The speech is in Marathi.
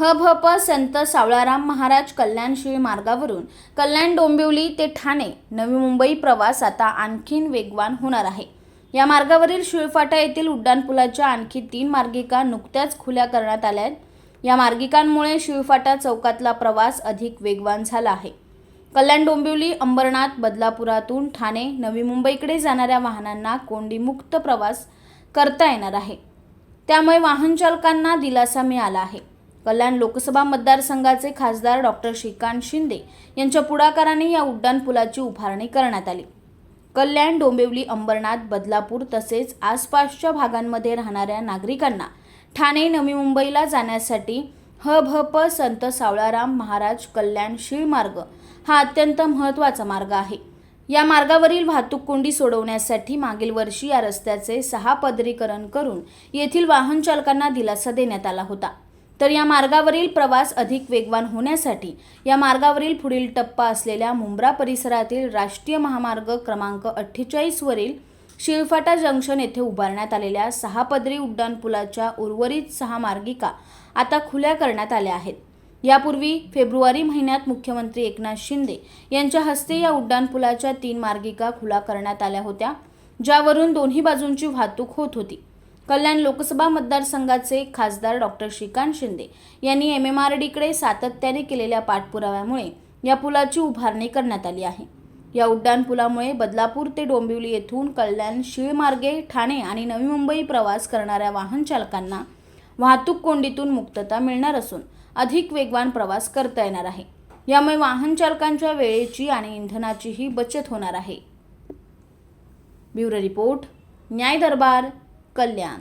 ह भ प संत सावळाराम महाराज कल्याणशिळी मार्गावरून कल्याण डोंबिवली ते ठाणे नवी मुंबई प्रवास आता आणखीन वेगवान होणार आहे. या मार्गावरील शिळफाटा येथील उड्डाणपुलाच्या आणखी तीन मार्गिका नुकत्याच खुल्या करण्यात आल्या आहेत. या मार्गिकांमुळे शिळफाटा चौकातला प्रवास अधिक वेगवान झाला आहे. कल्याण डोंबिवली अंबरनाथ बदलापुरातून ठाणे नवी मुंबईकडे जाणाऱ्या वाहनांना कोंडीमुक्त प्रवास करता येणार आहे. त्यामुळे वाहनचालकांना दिलासा मिळाला आहे. कल्याण लोकसभा मतदारसंघाचे खासदार डॉक्टर श्रीकांत शिंदे यांच्या पुढाकाराने या उड्डाणपुलाची उभारणी करण्यात आली. कल्याण डोंबिवली अंबरनाथ बदलापूर तसेच आसपासच्या भागांमध्ये राहणाऱ्या नागरिकांना ठाणे नवी मुंबईला जाण्यासाठी ह भ प संत सावळाराम महाराज कल्याण शिळमार्ग हा अत्यंत महत्त्वाचा मार्ग आहे. या मार्गावरील वाहतूक कोंडी सोडवण्यासाठी मागील वर्षी या रस्त्याचे सहा पदरीकरण करून येथील वाहन चालकांना दिलासा देण्यात आला होता. तर या मार्गावरील प्रवास अधिक वेगवान होण्यासाठी या मार्गावरील पुढील टप्पा असलेल्या मुंब्रा परिसरातील राष्ट्रीय महामार्ग क्रमांक अठ्ठेचाळीसवरील शिळफाटा जंक्शन येथे उभारण्यात आलेल्या सहा पदरी उड्डाणपुलाच्या उर्वरित सहा मार्गिका आता खुल्या करण्यात आल्या आहेत. यापूर्वी फेब्रुवारी महिन्यात मुख्यमंत्री एकनाथ शिंदे यांच्या हस्ते या उड्डाणपुलाच्या तीन मार्गिका खुला करण्यात आल्या होत्या ज्यावरून दोन्ही बाजूंची वाहतूक होत होती. कल्याण लोकसभा मतदारसंघाचे खासदार डॉक्टर श्रीकांत शिंदे यांनी एम एम आर डीकडे सातत्याने केलेल्या पाठपुराव्यामुळे या पुलाची उभारणी करण्यात आली आहे. या उड्डाणपुलामुळे बदलापूर ते डोंबिवली येथून कल्याण शिळमार्गे ठाणे आणि नवी मुंबई प्रवास करणाऱ्या वाहन चालकांना वाहतूक कोंडीतून मुक्तता मिळणार असून अधिक वेगवान प्रवास करता येणार आहे. यामुळे वाहन चालकांच्या वेळेची आणि इंधनाचीही बचत होणार आहे. ब्युरो रिपोर्ट न्याय दरबार. कल्याण